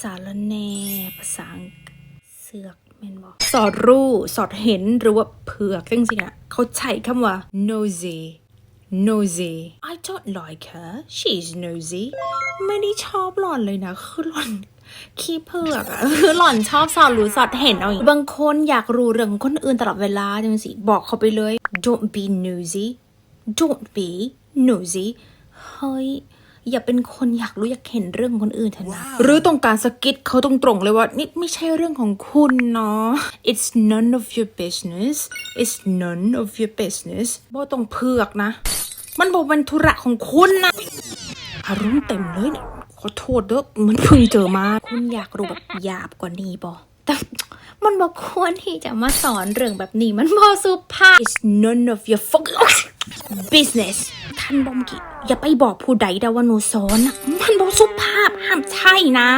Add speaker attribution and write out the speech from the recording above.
Speaker 1: สารแนภาษาเสือกแม่นบอกสอดรู้ สอดเห็นหรือว่าเผือกจริงๆอะเขาใช้คำว่า nosy nosy I don't like her she's nosy ไม่ได้ชอบหล่อนเลยนะ คือหล่อนขี้เผือกอะคือหล่อนชอบสอดรู้สอดเห็นเอาอย่างบางคนอยากรู้เรื่องของคนอื่นตลอดเวลาจังสิ บอกเขาไปเลย don't be nosy don't be nosy เฮ้ย อย่าเป็นคนอยากรู้อยากเห็นเรื่องของคนอื่นเถอะนะ หรือต้องการสะกิดเขาตรงๆเลยว่านี่ไม่ใช่เรื่องของคุณเนาะ it's none of your business it's none of your business บ่ต้องเผือกนะ มันบอกเป็นธุระของคุณนะอารมณ์เต็มเลยเนี่ยขอโทษเด้อมันเพิ่งเจอมา คุณอยากรู้แบบหยาบกว่านี้บอแต่มันบอกควรที่จะมาสอนเรื่องแบบนี้ มันบอสุภาพ It's none of your fucking business ท่านบอมกิ อย่าไปบอกผู้ใดดาว่าหนูสอน มันบอกสุภาพห้ามใช่นะ